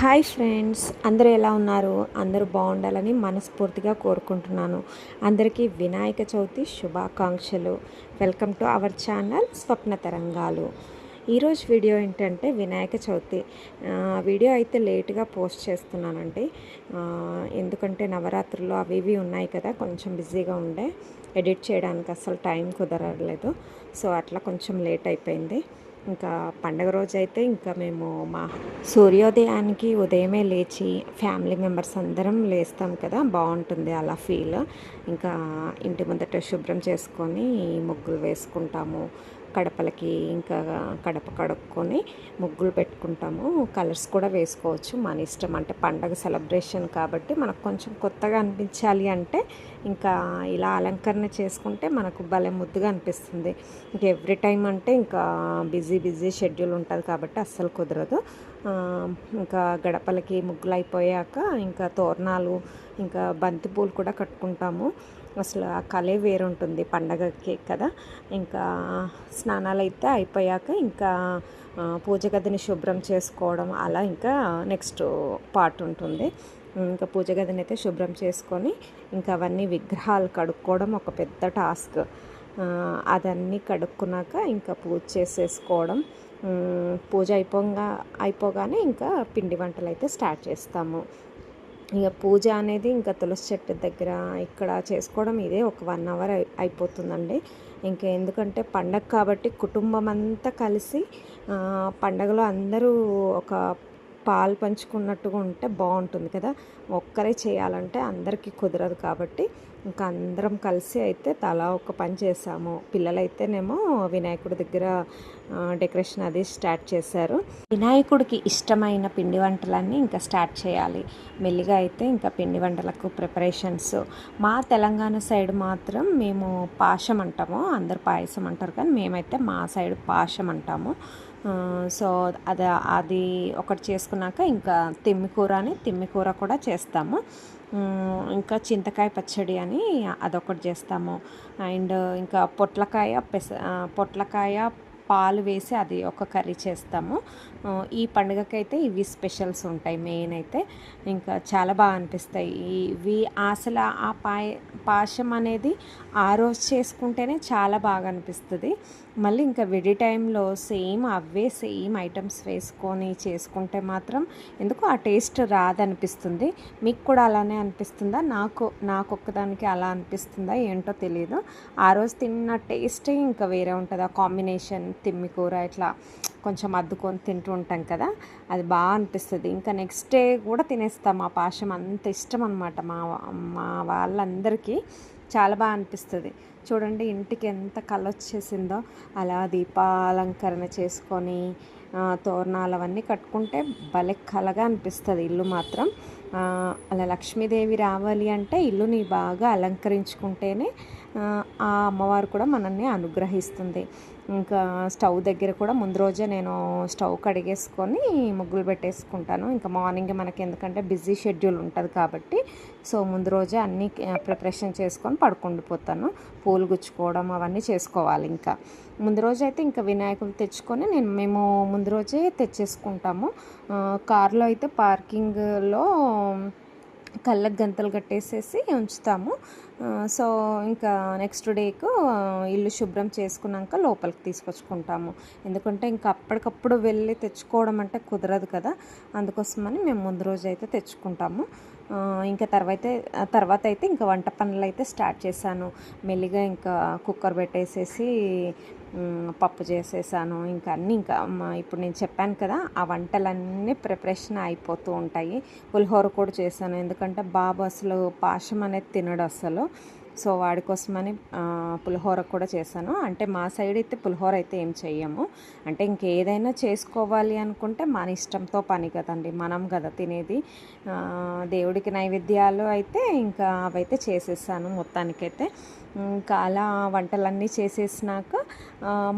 Hi friends అందరూ ఎలా ఉన్నారు? అందరూ బాగుండాలని మనస్ఫూర్తిగా కోరుకుంటున్నాను. అందరికీ వినాయక చవితి శుభాకాంక్షలు. Welcome to our channel Swapna Tarangalu. ఈరోజు వీడియో ఏంటంటే వినాయక చవితి. వీడియో అయితే లేట్గా పోస్ట్ చేస్తున్నానండి. ఎందుకంటే నవరాత్రులు అవి ఇవి ఉన్నాయి కదా కొంచెం బిజీగా ఉండే. ఎడిట్ చేయడానికి అసలు టైం కుదరలేదు. సో అట్లా కొంచెం లేట్ అయిపోయింది. ఇంకా పండగ రోజు అయితే ఇంకా మేము మా సూర్యోదయానికి ఉదయమే లేచి ఫ్యామిలీ మెంబర్స్ అందరం లేస్తాం కదా బాగుంటుంది అలా ఫీల్. ఇంకా ఇంటి ముందట శుభ్రం చేసుకొని ముగ్గులు వేసుకుంటాము. కడపలకి ఇంకా కడప కడుక్కొని ముగ్గులు పెట్టుకుంటాము. కలర్స్ కూడా వేసుకోవచ్చు. మన ఇష్టం అంటే పండగ సెలబ్రేషన్ కాబట్టి మనకు కొంచెం కొత్తగా అనిపించాలి అంటే ఇంకా ఇలా అలంకరణ చేసుకుంటే మనకు భలే ముద్దుగా అనిపిస్తుంది. ఇంక ఎవ్రీ టైం అంటే ఇంకా బిజీ బిజీ షెడ్యూల్ ఉంటుంది కాబట్టి అస్సలు కుదరదు. ఇంకా గడపలకి ముగ్గులు అయిపోయాక ఇంకా తోరణాలు ఇంకా బంతిపూలు కూడా కట్టుకుంటాము. అసలు ఆ కళే వేరుంటుంది పండగకి కదా. ఇంకా స్నానాలు అయితే అయిపోయాక ఇంకా పూజ గదిని శుభ్రం చేసుకోవడం అలా ఇంకా నెక్స్ట్ పార్ట్ ఉంటుంది. ఇంకా పూజ గదిని అయితే శుభ్రం చేసుకొని ఇంకా అవన్నీ విగ్రహాలు కడుక్కోవడం ఒక పెద్ద టాస్క్. అదన్నీ కడుక్కున్నాక ఇంకా పూజ చేసేసుకోవడం. పూజ అయిపోగా అయిపోగానే ఇంకా పిండి వంటలు అయితే స్టార్ట్ చేస్తాము. ఇక పూజ అనేది ఇంకా తులసి చెట్టు దగ్గర ఇక్కడ చేసుకోవడం ఇదే ఒక వన్ అవర్ అయి అయిపోతుందండి. ఇంకా ఎందుకంటే పండగ కాబట్టి కుటుంబం అంతా కలిసి పండగలో అందరూ ఒక పాలు పంచుకున్నట్టుగా ఉంటే బాగుంటుంది కదా. ఒక్కరే చేయాలంటే అందరికీ కుదరదు కాబట్టి ఇంకా అందరం కలిసి అయితే తలా ఒక పని చేసాము పిల్లలైతేనేమో వినాయకుడి దగ్గర డెకరేషన్ అది స్టార్ట్ చేశారు. వినాయకుడికి ఇష్టమైన పిండి వంటలన్నీ ఇంకా స్టార్ట్ చేయాలి. మెల్లిగా అయితే ఇంకా పిండి వంటలకు ప్రిపరేషన్స్. మా తెలంగాణ సైడ్ మాత్రం మేము పాశం అంటాము. అందరు పాయసం అంటారు కానీ మేమైతే మా సైడ్ పాశం అంటాము. సో అది అది ఒకటి చేసుకున్నాక ఇంకా తిమ్మికూర అని తిమ్మికూర కూడా చేస్తాము. ఇంకా చింతకాయ పచ్చడి అని అదొకటి చేస్తాము. అండ్ ఇంకా పొట్లకాయ పెస పొట్లకాయ పాలు వేసి అది ఒక కర్రీ చేస్తాము. ఈ పండుగకైతే ఇవి స్పెషల్స్ ఉంటాయి మెయిన్ అయితే. ఇంకా చాలా బాగా అనిపిస్తాయి. ఇవి అసలు ఆ పాయ పాశం అనేది ఆ రోజు చేసుకుంటేనే చాలా బాగా అనిపిస్తుంది. మళ్ళీ ఇంకా విడి టైంలో సేమ్ అవే సేమ్ ఐటమ్స్ వేసుకొని చేసుకుంటే మాత్రం ఎందుకు ఆ టేస్ట్ రాదనిపిస్తుంది. మీకు కూడా అలానే అనిపిస్తుందా? నాకు నాకు ఒక్కదానికి అలా అనిపిస్తుందా? ఏంటో తెలియదు ఆ రోజు తిన్న టేస్టే ఇంకా వేరే ఉంటుంది. ఆ కాంబినేషన్ తిమ్మికూర ఇట్లా కొంచెం అద్దుకొని తింటూ ఉంటాం కదా అది బాగా అనిపిస్తుంది. ఇంకా నెక్స్ట్ డే కూడా తినేస్తాం. మా పాశం అంత ఇష్టం అనమాట మా మా వాళ్ళందరికీ. చాలా బాగా అనిపిస్తుంది. చూడండి ఇంటికి ఎంత కళ వచ్చేసిందో అలా దీపాలంకరణ చేసుకొని తోరణాలు అవన్నీ కట్టుకుంటే భలే కలగా అనిపిస్తుంది ఇల్లు మాత్రం. అలా లక్ష్మీదేవి రావాలి అంటే ఇల్లుని బాగా అలంకరించుకుంటేనే ఆ, అమ్మవారు కూడా మనల్ని అనుగ్రహిస్తుంది. ఇంకా స్టవ్ దగ్గర కూడా ముందు రోజే నేను స్టవ్ కడిగేసుకొని ముగ్గులు పెట్టేసుకుంటాను. ఇంకా మార్నింగ్ మనకి ఎందుకంటే బిజీ షెడ్యూల్ ఉంటుంది కాబట్టి సో ముందు రోజే అన్నీ ప్రిపరేషన్ చేసుకొని పడుకుండిపోతాను పూలు గుచ్చుకోవడం అవన్నీ చేసుకోవాలి ఇంకా. ముందు రోజు అయితే ఇంకా వినాయకులు తెచ్చుకొని నేను మేము ముందు రోజే తెచ్చేసుకుంటాము. కార్లో అయితే పార్కింగ్లో కళ్ళకు గంతలు కట్టేసేసి ఉంచుతాము. సో ఇంకా నెక్స్ట్ డేకు ఇల్లు శుభ్రం చేసుకున్నాక లోపలికి తీసుకొచ్చుకుంటాము. ఎందుకంటే ఇంకా అప్పటికప్పుడు వెళ్ళి తెచ్చుకోవడం అంటే కుదరదు కదా. అందుకోసమని మేము ముందు రోజు అయితే తెచ్చుకుంటాము ఇంకా తర్వాత తర్వాత అయితే ఇంకా వంట పనులు అయితే స్టార్ట్ చేశాను. మెల్లిగా ఇంకా కుక్కర్ పెట్టేసేసి పప్పు చేసేసాను. ఇంకా అన్నీ ఇంకా ఇప్పుడు నేను చెప్పాను కదా ఆ వంటలన్నీ ప్రిపరేషన్ అయిపోతూ ఉంటాయి. పులిహోర కూడా చేశాను. ఎందుకంటే బాబు అసలు పాశం అనేది తినడు అసలు. సో వాడి కోసమని పులిహోర కూడా చేశాను. అంటే మా సైడ్ అయితే పులిహోర అయితే ఏం చెయ్యము. అంటే ఇంకేదైనా చేసుకోవాలి అనుకుంటే మన ఇష్టంతో పని కదండి. మనం కదా తినేది. దేవుడికి నైవేద్యాలు అయితే ఇంకా అవైతే చేసేసాను మొత్తానికైతే. ఇంకా అలా వంటలన్నీ చేసేసినాక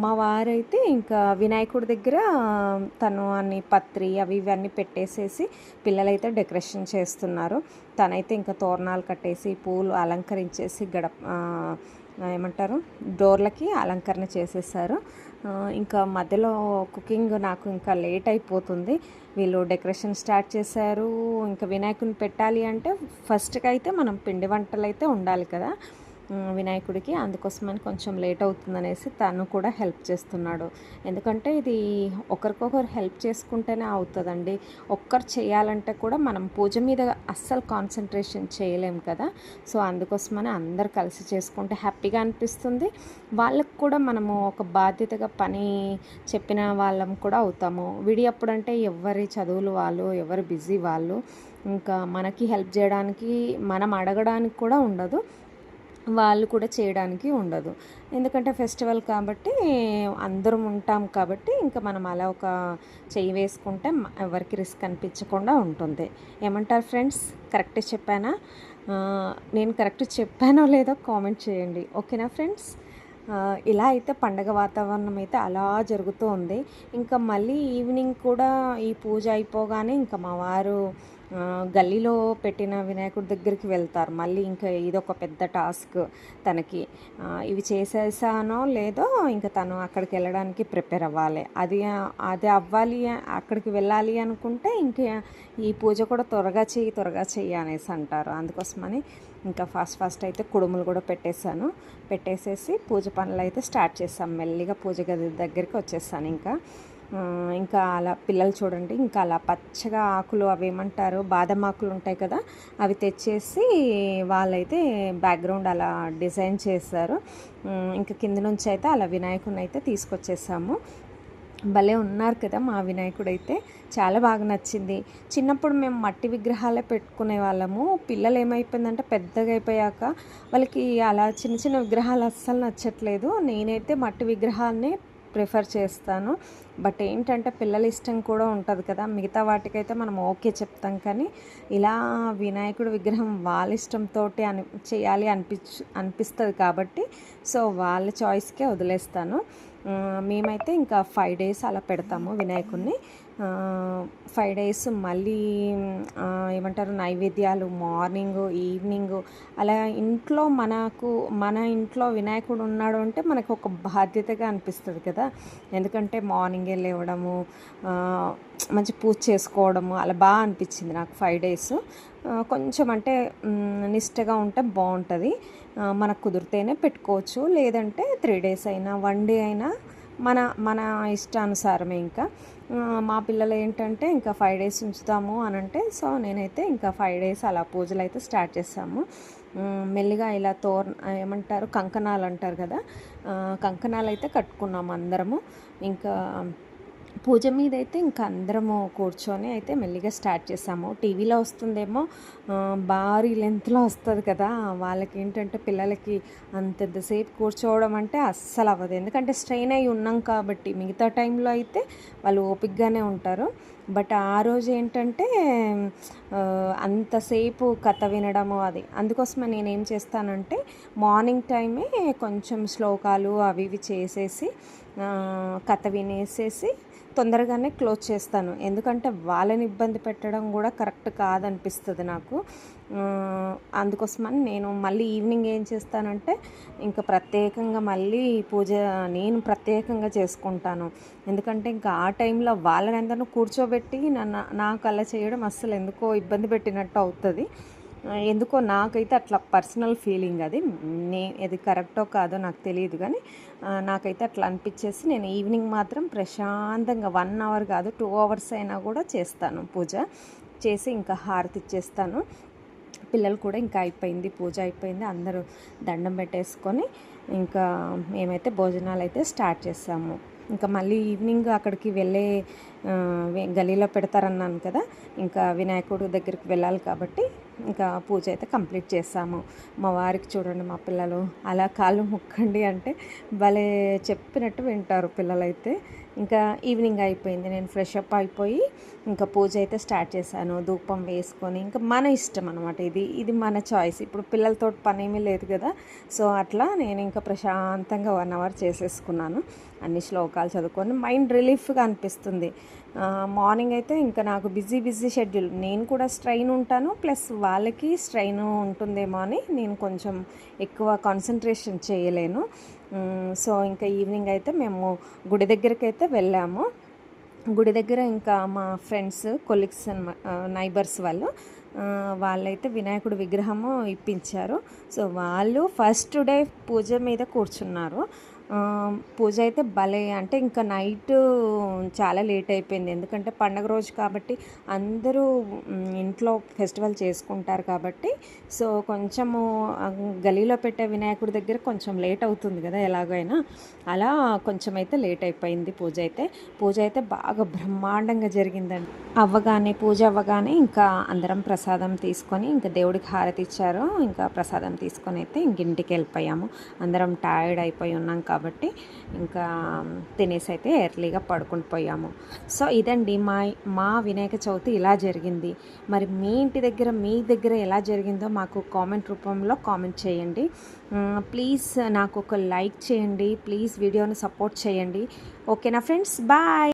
మా వారైతే ఇంకా వినాయకుడి దగ్గర తను అన్ని పత్రి అవి ఇవన్నీ పెట్టేసేసి పిల్లలైతే డెకరేషన్ చేస్తున్నారు. తనైతే ఇంకా తోరణాలు కట్టేసి పూలు అలంకరించేసి గడప ఏమంటారు డోర్లకి అలంకరణ చేసేసారు. ఇంకా మధ్యలో కుకింగ్ నాకు ఇంకా లేట్ అయిపోతుంది. వీళ్ళు డెకరేషన్ స్టార్ట్ చేశారు. ఇంకా వినాయకుని పెట్టాలి అంటే ఫస్ట్కి అయితే మనం పిండి వంటలు అయితే ఉండాలి కదా. వినాయకుడికి అందుకోసమని కొంచెం లేట్ అవుతుందనేసి తను కూడా హెల్ప్ చేస్తున్నాడు. ఎందుకంటే ఇది ఒకరికొకరు హెల్ప్ చేసుకుంటేనే అవుతుందండి. ఒక్కరు చేయాలంటే కూడా మనం పూజ మీద అస్సలు కాన్సన్ట్రేషన్ చేయలేం కదా. సో అందుకోసమని అందరు కలిసి చేసుకుంటే హ్యాపీగా అనిపిస్తుంది. వాళ్ళకు కూడా మనము ఒక బాధ్యతగా పని చెప్పిన వాళ్ళం కూడా అవుతాము. విడి అప్పుడంటే ఎవరి చదువులు వాళ్ళు ఎవరు బిజీ వాళ్ళు ఇంకా మనకి హెల్ప్ చేయడానికి మనం అడగడానికి కూడా ఉండదు. వాళ్ళు కూడా చేయడానికి ఉండదు. ఎందుకంటే ఫెస్టివల్ కాబట్టి అందరం ఉంటాం కాబట్టి ఇంకా మనం అలా ఒక చెయ్యి వేసుకుంటే ఎవరికి రిస్క్ అనిపించకుండా ఉంటుంది. ఏమంటారు ఫ్రెండ్స్? కరెక్ట్ చెప్పానా? నేను కరెక్ట్ చెప్పానో లేదో కామెంట్ చేయండి. ఓకేనా ఫ్రెండ్స్? ఇలా అయితే పండగ వాతావరణం అయితే అలా జరుగుతూ ఉంది. ఇంకా మళ్ళీ ఈవినింగ్ కూడా ఈ పూజ అయిపోగానే ఇంకా మా వారు గల్లీలో పెట్టిన వినాయకుడి దగ్గరికి వెళ్తారు. మళ్ళీ ఇంకా ఇదొక పెద్ద టాస్క్ తనకి. ఇవి చేసేసానో లేదో ఇంకా తను అక్కడికి వెళ్ళడానికి ప్రిపేర్ అవ్వాలి. అది అది అవ్వాలి అక్కడికి వెళ్ళాలి అనుకుంటే ఇంకా ఈ పూజ కూడా త్వరగా చెయ్యి త్వరగా చెయ్యి అనేసి అంటారు. అందుకోసమని ఇంకా ఫాస్ట్ ఫాస్ట్ అయితే కుడుములు కూడా పెట్టేశాను. పెట్టేసేసి పూజ పనులు అయితే స్టార్ట్ చేశాం. మెల్లిగా పూజ గది దగ్గరికి వచ్చేసాను ఇంకా. ఇంకా అలా పిల్లలు చూడండి ఇంకా అలా పచ్చగా ఆకులు అవి ఏమంటారు బాదం ఆకులు ఉంటాయి కదా అవి తెచ్చేసి వాళ్ళైతే బ్యాక్గ్రౌండ్ అలా డిజైన్ చేశారు. ఇంకా కింద నుంచి అయితే అలా వినాయకుని అయితే తీసుకొచ్చేసాము. భలే ఉన్నారు కదా మా వినాయకుడు అయితే చాలా బాగా నచ్చింది. చిన్నప్పుడు మేము మట్టి విగ్రహాలే పెట్టుకునే వాళ్ళము. పిల్లలు ఏమైపోయిందంటే పెద్దగా అయిపోయాక వాళ్ళకి అలా చిన్న చిన్న విగ్రహాలు అస్సలు నచ్చట్లేదు. నేనైతే మట్టి విగ్రహాలనే ప్రిఫర్ చేస్తాను. బట్ ఏంటంటే పిల్లల ఇష్టం కూడా ఉంటుంది కదా. మిగతా వాటికైతే మనం ఓకే చెప్తాం కానీ ఇలా వినాయకుడి విగ్రహం వాళ్ళ ఇష్టంతో అని చేయాలి అనిపించు అనిపిస్తుంది కాబట్టి సో వాళ్ళ చాయిస్కే వదిలేస్తాను. మేమైతే ఇంకా ఫైవ్ డేస్ అలా పెడతాము వినాయకుడిని ఫైవ్ డేస్ మళ్ళీ ఏమంటారు నైవేద్యాలు మార్నింగ్ ఈవినింగ్ అలా ఇంట్లో మనకు మన ఇంట్లో వినాయకుడు ఉన్నాడు అంటే మనకు ఒక బాధ్యతగా అనిపిస్తుంది కదా. ఎందుకంటే మార్నింగే లేవడము మంచి పూజ చేసుకోవడము అలా బాగా అనిపించింది నాకు ఫైవ్ డేస్. కొంచెం అంటే నిష్టగా ఉంటే బాగుంటుంది. మనకు కుదిరితేనే పెట్టుకోవచ్చు. లేదంటే త్రీ డేస్ అయినా వన్ డే అయినా మన మన ఇష్టానుసారమే ఇంకా. మా పిల్లలు ఏంటంటే ఇంకా ఫైవ్ డేస్ ఉంచుతాము అని అంటే సో నేనైతే ఇంకా ఫైవ్ డేస్ అలా పూజలు అయితే స్టార్ట్ చేస్తాము. మెల్లిగా ఇలా తోర్ ఏమంటారు కంకణాలు అంటారు కదా కంకణాలు అయితే కట్టుకున్నాము అందరము. ఇంకా పూజ మీద అయితే ఇంకా అందరము కూర్చొని అయితే మెల్లిగా స్టార్ట్ చేసాము. టీవీలో వస్తుందేమో భారీ లెంత్లో వస్తుంది కదా వాళ్ళకి ఏంటంటే పిల్లలకి అంతంతసేపు కూర్చోవడం అంటే అస్సలు అవ్వదు. ఎందుకంటే స్ట్రెయిన్ అయి ఉన్నాం కాబట్టి మిగతా టైంలో అయితే వాళ్ళు ఓపిక్గానే ఉంటారు. బట్ ఆ రోజు ఏంటంటే అంతసేపు కథ వినడము అది. అందుకోసమే నేనేం చేస్తానంటే మార్నింగ్ టైమే కొంచెం శ్లోకాలు అవి ఇవి చేసేసి కథ వినేసేసి తొందరగానే క్లోజ్ చేస్తాను. ఎందుకంటే వాళ్ళని ఇబ్బంది పెట్టడం కూడా కరెక్ట్ కాదనిపిస్తుంది నాకు. అందుకోసమని నేను మళ్ళీ ఈవినింగ్ ఏం చేస్తానంటే ఇంకా ప్రత్యేకంగా మళ్ళీ పూజ నేను ప్రత్యేకంగా చేసుకుంటాను. ఎందుకంటే ఇంకా ఆ టైంలో వాళ్ళని అందరిని కూర్చోబెట్టి నన్ను నాకు అలా చేయడం అస్సలు ఎందుకో ఇబ్బంది పెట్టినట్టు అవుతుంది. ఎందుకో నాకైతే అట్లా పర్సనల్ ఫీలింగ్ అది. నే ఇది కరెక్టో కాదో నాకు తెలియదు కానీ నాకైతే అట్లా అనిపించేసి నేను ఈవినింగ్ మాత్రం ప్రశాంతంగా వన్ అవర్ కాదు టూ అవర్స్ అయినా కూడా చేస్తాను పూజ. చేసి ఇంకా హారతి ఇచ్చేస్తాను. పిల్లలు కూడా ఇంకా అయిపోయింది పూజ అయిపోయింది. అందరూ దండం పెట్టేసుకొని ఇంకా మేమైతే భోజనాలు అయితే స్టార్ట్ చేసాము. ఇంకా మళ్ళీ ఈవినింగ్ అక్కడికి వెళ్ళే గలీలో పెడతారన్నాను కదా. ఇంకా వినాయకుడు దగ్గరికి వెళ్ళాలి కాబట్టి ఇంకా పూజ అయితే కంప్లీట్ చేసాము మా వారికి చూడండి మా పిల్లలు అలా కాళ్ళు ముక్కండి అంటే భలే చెప్పినట్టు వింటారు పిల్లలైతే. ఇంకా ఈవినింగ్ అయిపోయింది. నేను ఫ్రెష్ అప్ అయిపోయి ఇంకా పూజ అయితే స్టార్ట్ చేశాను. ధూపం వేసుకొని ఇంకా మన ఇష్టం అనమాట ఇది. ఇది మన చాయిస్ ఇప్పుడు పిల్లలతో పని ఏమీ లేదు కదా. సో అట్లా నేను ఇంకా ప్రశాంతంగా వన్ అవర్ చేసేసుకున్నాను. అన్ని శ్లోకాలు చదువుకొని మైండ్ రిలీఫ్గా అనిపిస్తుంది. మార్నింగ్ అయితే ఇంకా నాకు బిజీ బిజీ షెడ్యూల్ నేను కూడా స్ట్రైన్ ఉంటాను. ప్లస్ వాళ్ళకి స్ట్రైన్ ఉంటుందేమో అని నేను కొంచెం ఎక్కువ కాన్సన్ట్రేషన్ చేయలేను. సో ఇంకా ఈవినింగ్ అయితే మేము గుడి దగ్గరికి అయితే వెళ్ళాము. గుడి దగ్గర ఇంకా మా ఫ్రెండ్స్ కొలీగ్స్ నైబర్స్ వాళ్ళు వాళ్ళైతే వినాయకుడి విగ్రహము ఇప్పించారు. సో వాళ్ళు ఫస్ట్ డే పూజ మీద కూర్చున్నారు. పూజ అయితే భలే. అంటే ఇంకా నైట్ చాలా లేట్ అయిపోయింది. ఎందుకంటే పండగ రోజు కాబట్టి అందరూ ఇంట్లో ఫెస్టివల్ చేసుకుంటారు కాబట్టి. సో కొంచెము గలీలో పెట్టే వినాయకుడి దగ్గర కొంచెం లేట్ అవుతుంది కదా ఎలాగైనా. అలా కొంచెం అయితే లేట్ అయిపోయింది పూజ అయితే. పూజ అయితే బాగా బ్రహ్మాండంగా జరిగిందండి. అవ్వగానే పూజ అవ్వగానే ఇంకా అందరం ప్రసాదం తీసుకొని ఇంకా దేవుడికి హారతి ఇచ్చారు. ఇంకా ప్రసాదం తీసుకొని అయితే ఇంక ఇంటికి వెళ్ళిపోయాము. అందరం టైర్డ్ అయిపోయి ఉన్నాం కాబట్టి కాబట్టి ఇంకా తినేసి అయితే ఎర్లీగా పడుకుని పోయాము. సో ఇదండి మా మా వినాయక చవితి ఇలా జరిగింది. మరి మీ ఇంటి దగ్గర మీ దగ్గర ఎలా జరిగిందో మాకు కామెంట్ రూపంలో కామెంట్ చేయండి. ప్లీజ్ నాకు ఒక లైక్ చేయండి. ప్లీజ్ వీడియోని సపోర్ట్ చేయండి. ఓకేనా ఫ్రెండ్స్? బాయ్!